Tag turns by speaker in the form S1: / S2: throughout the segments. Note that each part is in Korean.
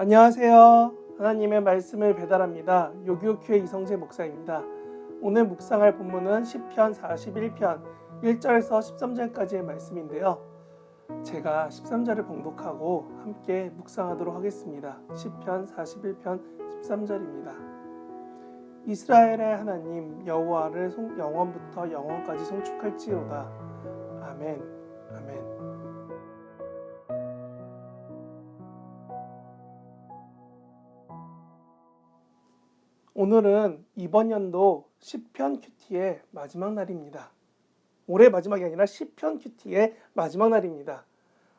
S1: 안녕하세요. 하나님의 말씀을 배달합니다. 요교회 이성재 목사입니다. 오늘 묵상할 본문은 시편 41편 1절에서 13절까지의 말씀인데요. 제가 13절을 봉독하고 함께 묵상하도록 하겠습니다. 시편 41편 13절입니다. 이스라엘의 하나님 여호와를 송- 영원부터 영원까지 송축할지로다. 아멘. 아멘. 오늘은 이번 연도 10편 큐티의 마지막 날입니다. 올해 마지막이 아니라 10편 큐티의 마지막 날입니다.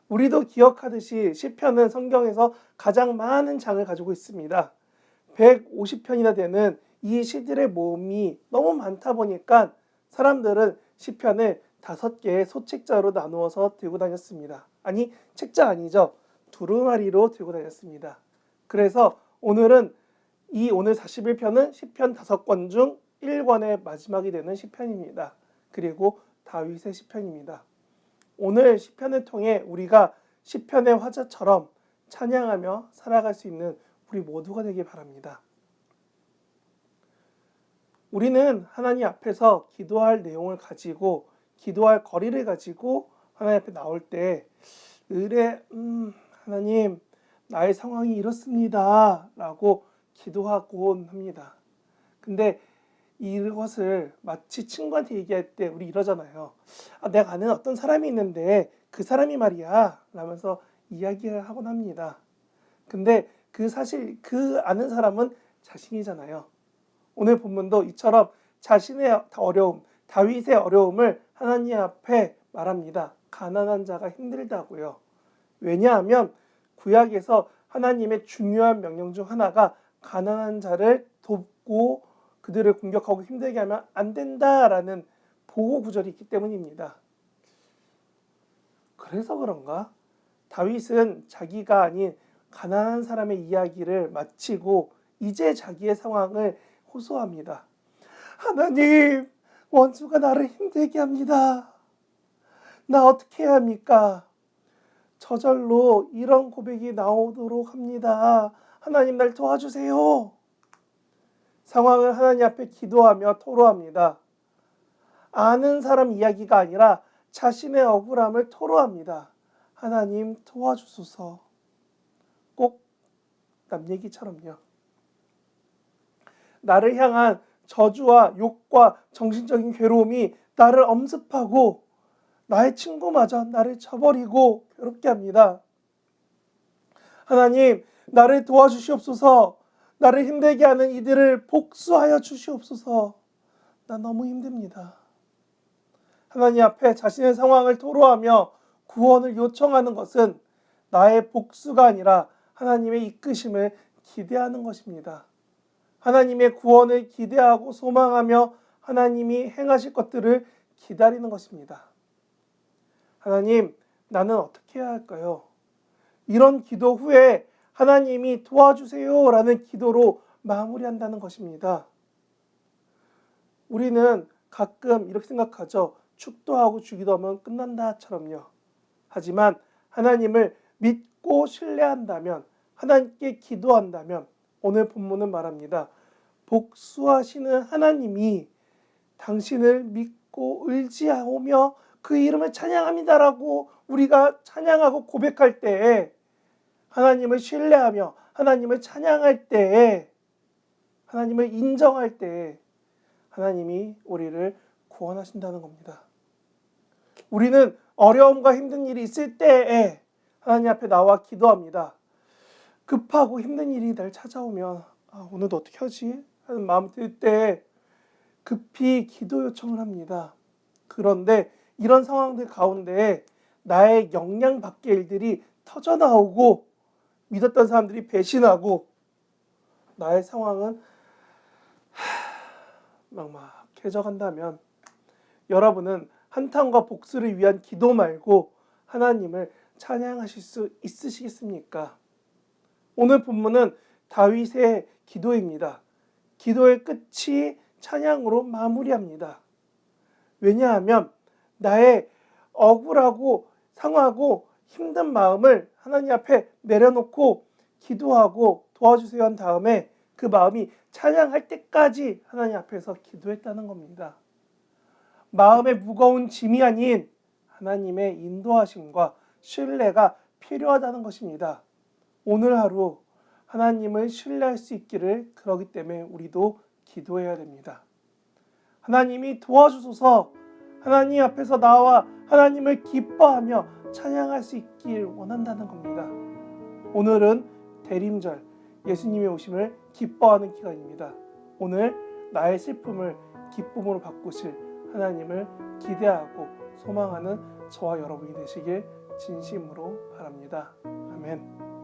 S1: 우리도 기억하듯이 10편은 성경에서 가장 많은 장을 가지고 있습니다. 150편이나 되는 이 시들의 모음이 너무 많다 보니까 사람들은 10편을 다섯 개의 소책자로 나누어서 들고 다녔습니다. 아니, 책자 아니죠. 두루마리로 들고 다녔습니다. 그래서 오늘은 이 오늘 41편은 10편 5권 중 1권의 마지막이 되는 10편입니다. 그리고 다윗의 10편입니다. 오늘 10편을 통해 우리가 10편의 화자처럼 찬양하며 살아갈 수 있는 우리 모두가 되길 바랍니다. 우리는 하나님 앞에서 기도할 내용을 가지고 기도할 거리를 가지고 하나님 앞에 나올 때 의뢰 음, 하나님 나의 상황이 이렇습니다. 라고 기도하곤 합니다. 근데 이것을 마치 친구한테 얘기할 때 우리 이러잖아요. 아, 내가 아는 어떤 사람이 있는데 그 사람이 말이야. 라면서 이야기를 하곤 합니다. 근데 그 사실 그 아는 사람은 자신이잖아요. 오늘 본문도 이처럼 자신의 어려움, 다윗의 어려움을 하나님 앞에 말합니다. 가난한 자가 힘들다고요. 왜냐하면 구약에서 하나님의 중요한 명령 중 하나가 가난한 자를 돕고 그들을 공격하고 힘들게 하면 안 된다라는 보호 구절이 있기 때문입니다. 그래서 그런가? 다윗은 자기가 아닌 가난한 사람의 이야기를 마치고 이제 자기의 상황을 호소합니다. 하나님, 원수가 나를 힘들게 합니다. 나 어떻게 해야 합니까? 저절로 이런 고백이 나오도록 합니다. 하나님 날 도와주세요. 상황을 하나님 앞에 기도하며 토로합니다. 아는 사람 이야기가 아니라 자신의 억울함을 토로합니다. 하나님 도와주소서. 꼭 남 얘기처럼요. 나를 향한 저주와 욕과 정신적인 괴로움이 나를 엄습하고 나의 친구마저 나를 쳐버리고 괴롭게 합니다. 하나님, 나를 도와주시옵소서. 나를 힘들게 하는 이들을 복수하여 주시옵소서. 나 너무 힘듭니다. 하나님 앞에 자신의 상황을 토로하며 구원을 요청하는 것은 나의 복수가 아니라 하나님의 이끄심을 기대하는 것입니다. 하나님의 구원을 기대하고 소망하며 하나님이 행하실 것들을 기다리는 것입니다. 하나님, 나는 어떻게 해야 할까요? 이런 기도 후에 하나님이 도와주세요 라는 기도로 마무리한다는 것입니다. 우리는 가끔 이렇게 생각하죠. 축도하고 주기도 하면 끝난다처럼요. 하지만 하나님을 믿고 신뢰한다면, 하나님께 기도한다면, 오늘 본문은 말합니다. 복수하시는 하나님이 당신을 믿고 의지하오며 그 이름을 찬양합니다라고 우리가 찬양하고 고백할 때에 하나님을 신뢰하며 하나님을 찬양할 때에 하나님을 인정할 때에 하나님이 우리를 구원하신다는 겁니다. 우리는 어려움과 힘든 일이 있을 때에 하나님 앞에 나와 기도합니다. 급하고 힘든 일이 날 찾아오면 아, 오늘도 어떻게 하지? 하는 마음 들 때 급히 기도 요청을 합니다. 그런데 이런 상황들 가운데 나의 영향 밖의 일들이 터져 나오고 믿었던 사람들이 배신하고 나의 상황은 막막해져 간다면 여러분은 한탄과 복수를 위한 기도 말고 하나님을 찬양하실 수 있으시겠습니까? 오늘 본문은 다윗의 기도입니다. 기도의 끝이 찬양으로 마무리합니다. 왜냐하면 나의 억울하고 상하고 힘든 마음을 하나님 앞에 내려놓고 기도하고 도와주세요 한 다음에 그 마음이 찬양할 때까지 하나님 앞에서 기도했다는 겁니다. 마음의 무거운 짐이 아닌 하나님의 인도하심과 신뢰가 필요하다는 것입니다. 오늘 하루 하나님을 신뢰할 수 있기를 그러기 때문에 우리도 기도해야 됩니다. 하나님이 도와주소서 하나님 앞에서 나와 하나님을 기뻐하며 찬양할 수 있길 원한다는 겁니다. 오늘은 대림절 예수님의 오심을 기뻐하는 기간입니다. 오늘 나의 슬픔을 기쁨으로 바꾸실 하나님을 기대하고 소망하는 저와 여러분이 되시길 진심으로 바랍니다. 아멘.